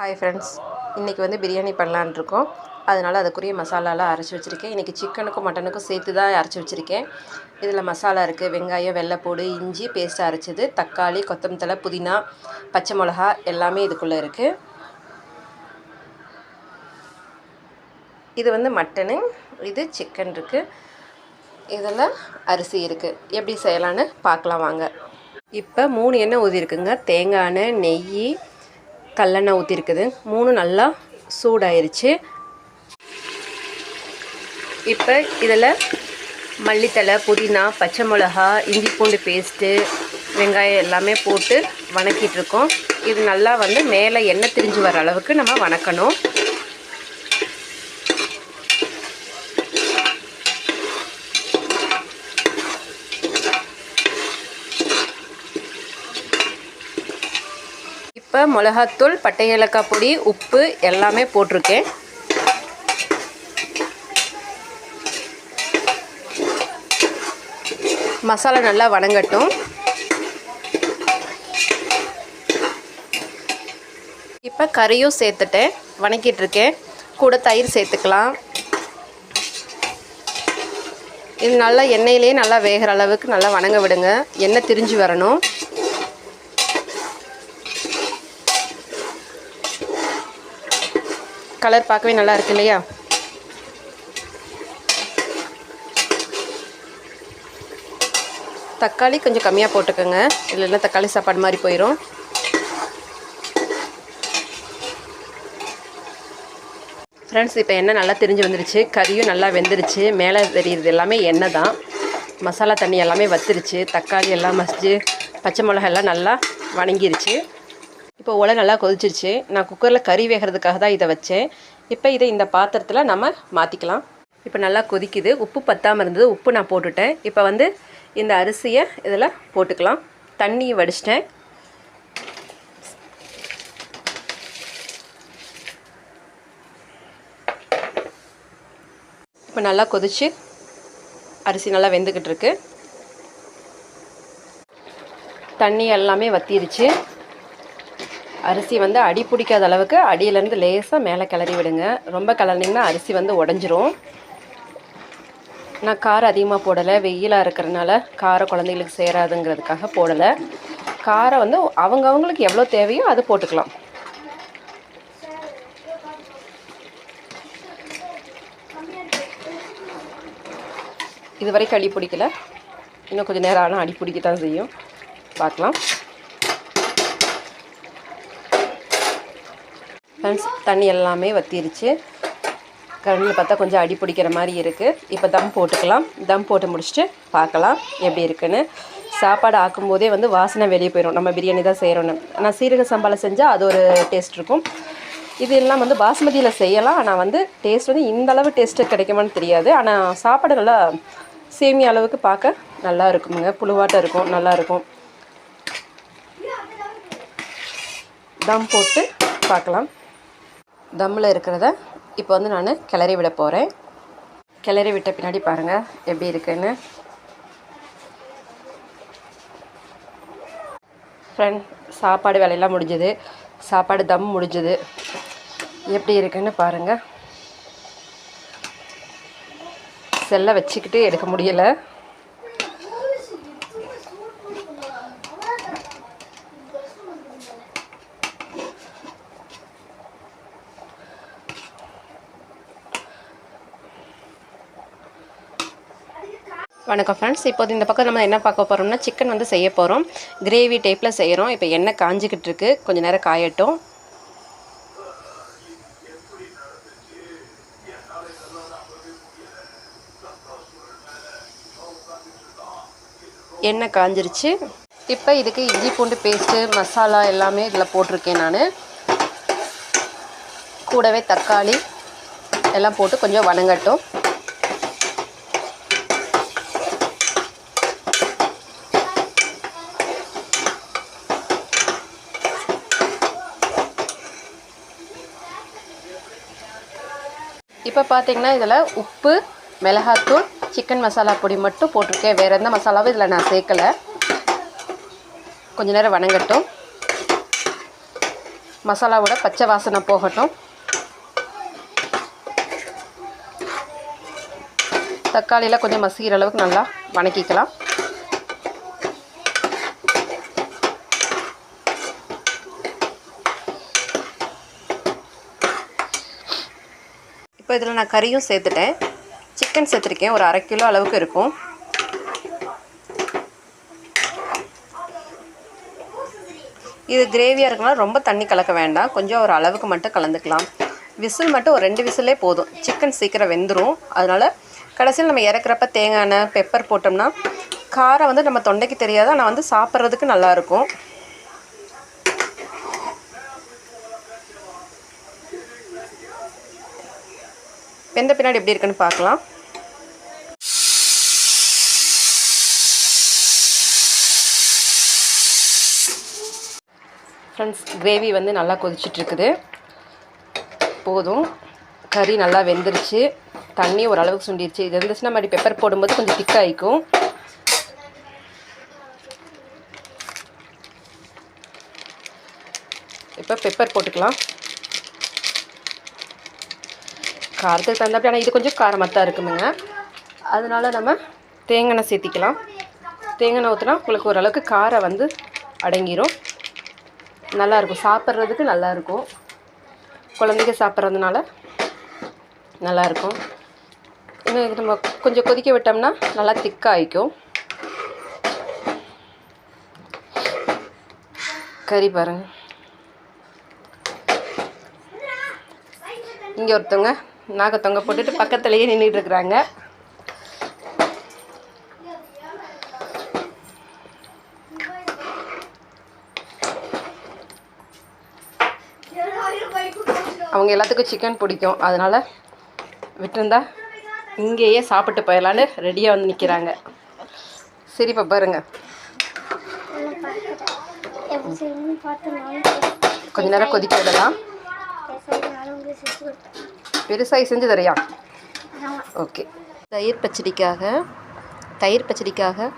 Hi friends இன்றைக்கி வந்து பிரியாணி பண்ணலான்னு இருக்கோம். அதனால் அதுக்குரிய மசாலாலாம் அரைச்சி வச்சுருக்கேன். இன்றைக்கி சிக்கனுக்கும் மட்டனுக்கும் சேர்த்து தான் அரைச்சி வச்சுருக்கேன். இதில் மசாலா இருக்குது வெங்காயம் வெள்ளைப்பூடு இஞ்சி பேஸ்ட் அரைச்சது. தக்காளி கொத்தமத்தலை புதினா பச்சை மிளகா எல்லாமே இதுக்குள்ளே இருக்குது இது வந்து மட்டனு இது சிக்கன் இருக்குது இதில் அரிசி இருக்குது எப்படி செய்யலான்னு பார்க்கலாம் வாங்க. இப்போ மூணு எண்ணெய் ஊதி இருக்குங்க தேங்காய் எண்ணெய் நெய் கல்லெண்ணெய் ஊற்றிருக்குது மூணு நல்லா சூடாயிருச்சு. இப்போ இதில் மல்லித்தழை புதினா பச்சை மிளகா இஞ்சி பூண்டு பேஸ்ட்டு வெங்காயம் எல்லாமே போட்டு வணக்கிட்டு இருக்கோம். இது நல்லா வந்து மேலே எண்ணெய் திரிஞ்சு வர அளவுக்கு நம்ம வணக்கணும். இப்போ மிளகாத்தூள் பட்டை ஏலக்காய் பொடி உப்பு எல்லாமே போட்டிருக்கேன். மசாலா நல்லா வணங்கட்டும். இப்போ கறியும் சேர்த்துட்டேன். வணக்கிட்டுருக்கேன் கூட தயிர் சேர்த்துக்கலாம். இது நல்லா எண்ணெயிலே நல்லா வேகிற அளவுக்கு நல்லா வணங்க விடுங்க. எண்ணெய் திரிஞ்சு வரணும். கலர் பார்க்கவே நல்லா இருக்கு இல்லையா? தக்காளி கொஞ்சம் கம்மியாக போட்டுக்கோங்க. இல்லைன்னா தக்காளி சாப்பாடு மாதிரி போயிடும் ஃப்ரெண்ட்ஸ் இப்போ எண்ணெய் நல்லா தெரிஞ்சு வந்துருச்சு. கறியும் நல்லா வெந்துருச்சு. மேலே தெரியுது எல்லாமே எண்ணெய் தான். மசாலா தண்ணி எல்லாமே வத்துருச்சு. தக்காளி எல்லாம் மசிச்சு பச்சை மிளகா எல்லாம் நல்லா வணங்கிருச்சு. இப்போ உலை நல்லா கொதிச்சிருச்சு. நான் குக்கரில் கறி வேகிறதுக்காக தான் இதை வச்சேன். இப்போ இதை இந்த பாத்திரத்தில் நம்ம மாற்றிக்கலாம் இப்போ நல்லா கொதிக்குது. உப்பு பத்தாமல் இருந்தது. உப்பு நான் போட்டுட்டேன். இப்போ வந்து இந்த அரிசியை இதில் போட்டுக்கலாம். தண்ணி வடிச்சிட்டேன். இப்போ நல்லா கொதிச்சு அரிசி நல்லா வெந்துக்கிட்டு இருக்கு. தண்ணி எல்லாமே வத்திருச்சு. அரிசி வந்து அடி பிடிக்காத அளவுக்கு அடியிலேருந்து லேசாக மேலே கிளறி விடுங்க. ரொம்ப கிளறினிங்கன்னா அரிசி வந்து உடஞ்சிரும். நான் காரம் அதிகமாக போடலை. வெயிலாக இருக்கிறதுனால காரம் குழந்தைகளுக்கு சேராதுங்கிறதுக்காக போடலை. காரம் வந்து அவங்கவுங்களுக்கு எவ்வளோ தேவையோ அது போட்டுக்கலாம். இது வரைக்கும் அடி பிடிக்கல. இன்னும் கொஞ்சம் நேரம் ஆனால் அடி பிடிக்கத்தான் செய்யும். பார்க்கலாம். ஃப்ரெண்ட்ஸ் தண்ணி எல்லாமே வத்திருச்சு. கரண்டில் பார்த்தா கொஞ்சம் அடி பிடிக்கிற மாதிரி இருக்குது இப்போ தம் போட்டுக்கலாம். தம் போட்டு முடிச்சுட்டு பார்க்கலாம் எப்படி இருக்குன்னு. சாப்பாடு ஆக்கும்போதே வந்து வாசனை வெளியே போயிடும் நம்ம பிரியாணி தான் செய்கிறோன்னு ஆனால் சீரக சம்பாவில் செஞ்சால் அது ஒரு டேஸ்ட் இருக்கும். இது எல்லாம் வந்து பாஸ்மதியில் செய்யலாம். ஆனால் வந்து டேஸ்ட் வந்து இந்த அளவு டேஸ்ட்டு கிடைக்குமான்னு தெரியாது. ஆனால் சாப்பாடு நல்லா சேமிய அளவுக்கு பார்க்க நல்லா இருக்குமுங்க. புழுவாட்டம் இருக்கும். நல்லாயிருக்கும் தம் போட்டு பார்க்கலாம். தம்மில் இருக்கிறத இப்போ வந்து நான் கிளறி விட போகிறேன் கிளறி விட்ட பின்னாடி பாருங்கள் எப்படி இருக்குன்னு. ஃப்ரெண்ட் சாப்பாடு வேலையெல்லாம் முடிஞ்சது. சாப்பாடு தம் முடிஞ்சது. எப்படி இருக்குன்னு பாருங்கள் செல்லை வச்சுக்கிட்டு எடுக்க முடியலை. வணக்கம் ஃப்ரெண்ட்ஸ் இப்போது இந்த பக்கம் நம்ம என்ன பார்க்க போகிறோம்னா சிக்கன் வந்து செய்ய போகிறோம் கிரேவி டைப்பில் செய்கிறோம் இப்போ எண்ணெய் காஞ்சிக்கிட்டு இருக்கு. கொஞ்சம் நேரம் காயட்டும். எண்ணெய் காஞ்சிருச்சு. இப்போ இதுக்கு இஞ்சி பூண்டு பேஸ்ட்டு மசாலா எல்லாமே இதில் போட்டிருக்கேன் நான். கூடவே தக்காளி எல்லாம் போட்டு கொஞ்சம் வணங்கட்டும். இப்போ பார்த்தீங்கன்னா இதில் உப்பு மிளகாத்தூள் சிக்கன் மசாலா பொடி மட்டும் போட்டிருக்கேன். வேறு எந்த மசாலாவும் இதில் நான் சேர்க்கலை. கொஞ்ச நேரம் வணங்கட்டும். மசாலாவோட பச்சை வாசனை போகட்டும். தக்காளியில் கொஞ்சம் மசிக்கிற அளவுக்கு நல்லா வணக்கிக்கலாம். இப்போ இதில் நான் கறியும் சேர்த்துட்டேன். சிக்கன் சேர்த்துருக்கேன். ஒரு அரை கிலோ அளவுக்கு இருக்கும். இது கிரேவியாக இருக்கனால ரொம்ப தண்ணி கலக்க வேண்டாம். கொஞ்சம் ஒரு அளவுக்கு மட்டும் கலந்துக்கலாம். விசில் மட்டும் ஒரு ரெண்டு விசிலே போதும். சிக்கன் சீக்கிரம் வெந்துடும் அதனால் கடைசியில் நம்ம இறக்குறப்ப தேங்காய் எண்ணெய் பெப்பர் போட்டோம்னா காரம் வந்து நம்ம தொண்டைக்கு தெரியாது? ஆனால் வந்து சாப்பிட்றதுக்கு நல்லாயிருக்கும் வெந்த பின்னாடி எப்படி இருக்குன்னு பார்க்கலாம். ஃப்ரெண்ட்ஸ் கிரேவி வந்து நல்லா கொதிச்சிட்ருக்குது. போதும். கறி நல்லா வெந்துருச்சு. தண்ணி ஓரளவுக்கு சுண்டிருச்சு. இது இருந்துச்சுன்னா மாதிரி பெப்பர் போடும்போது கொஞ்சம் திக்காகிக்கும் இப்போ பெப்பர் போட்டுக்கலாம். காரத்துக்கு தகுந்தாப்படி ஆனால் இது கொஞ்சம் காரமாக தான் இருக்குமுங்க. அதனால் நம்ம தேங்காய் சேர்த்திக்கலாம். தேங்காய் ஊற்றினா உங்களுக்கு ஓரளவுக்கு காரம் வந்து அடங்கிரும். நல்லாயிருக்கும். சாப்பிட்றதுக்கு நல்லாயிருக்கும். குழந்தைங்க சாப்பிட்றதுனால நல்லாயிருக்கும். இன்னும் இது நம்ம கொஞ்சம் கொதிக்க விட்டோம்னா நல்லா திக்காகிக்கும் கறி பாருங்க. இங்கே ஒருத்தவங்க நாக தொங்க போட்டுட்டு பக்கத்துலேயே நின்றுட்டு இருக்கிறாங்க. அவங்க எல்லாத்துக்கும் சிக்கன் பிடிக்கும். அதனால் விட்டுருந்தா இங்கேயே சாப்பிட்டு போயிடலான்னு ரெடியாக வந்து நிற்கிறாங்க சரிப்பா பாருங்க. கொஞ்ச நேரம் கொதிக்க விடலாம். பெருசாகி செஞ்சு தரியா ஓகே. தயிர் பச்சடிக்காக தயிர் பச்சடிக்காக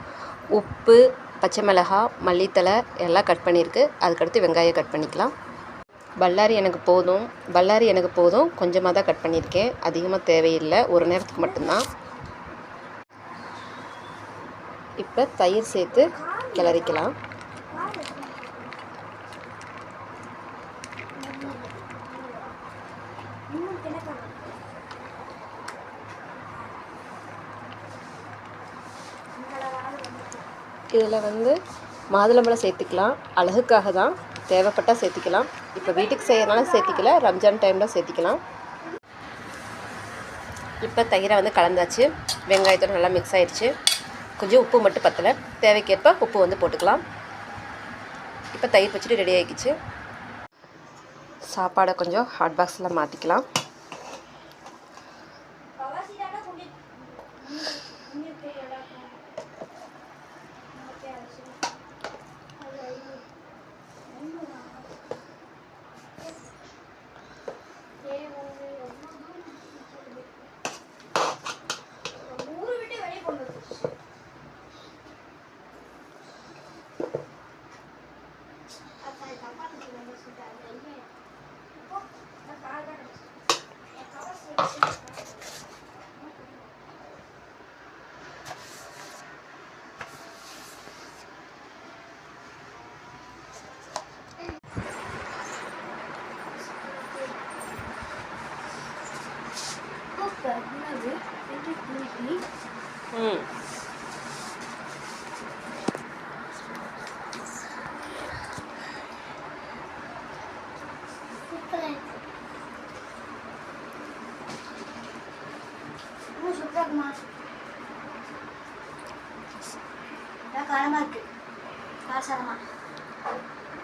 உப்பு பச்சை மிளகாய் மல்லித்தலை எல்லாம் கட் பண்ணியிருக்கு. அதுக்கடுத்து வெங்காயம் கட் பண்ணிக்கலாம். பல்லாரி எனக்கு போதும். பல்லாரி எனக்கு போதும். கொஞ்சமாக தான் கட் பண்ணியிருக்கேன். அதிகமாக தேவையில்லை. ஒரு நேரத்துக்கு மட்டும்தான். இப்போ தயிர் சேர்த்து கிளறிக்கலாம். இதில் வந்து மாதுளம்பழம் சேர்த்துக்கலாம். அழகுக்காக தான் தேவைப்பட்டால் சேர்த்திக்கலாம். இப்போ வீட்டுக்கு செய்கிறனால சேர்த்திக்கல. ரம்ஜான் டைமில் சேர்த்திக்கலாம். இப்போ தயிரை வந்து கலந்தாச்சு. வெங்காயத்தோடு நல்லா மிக்ஸ் ஆயிடுச்சு. கொஞ்சம் உப்பு மட்டும் பத்தலை. தேவைக்கேற்ப உப்பு வந்து போட்டுக்கலாம். இப்போ தயிர் வச்சுட்டு ரெடி ஆகிக்கிச்சு சாப்பாடை கொஞ்சம் ஹாட் பாக்ஸில் மாற்றிக்கலாம்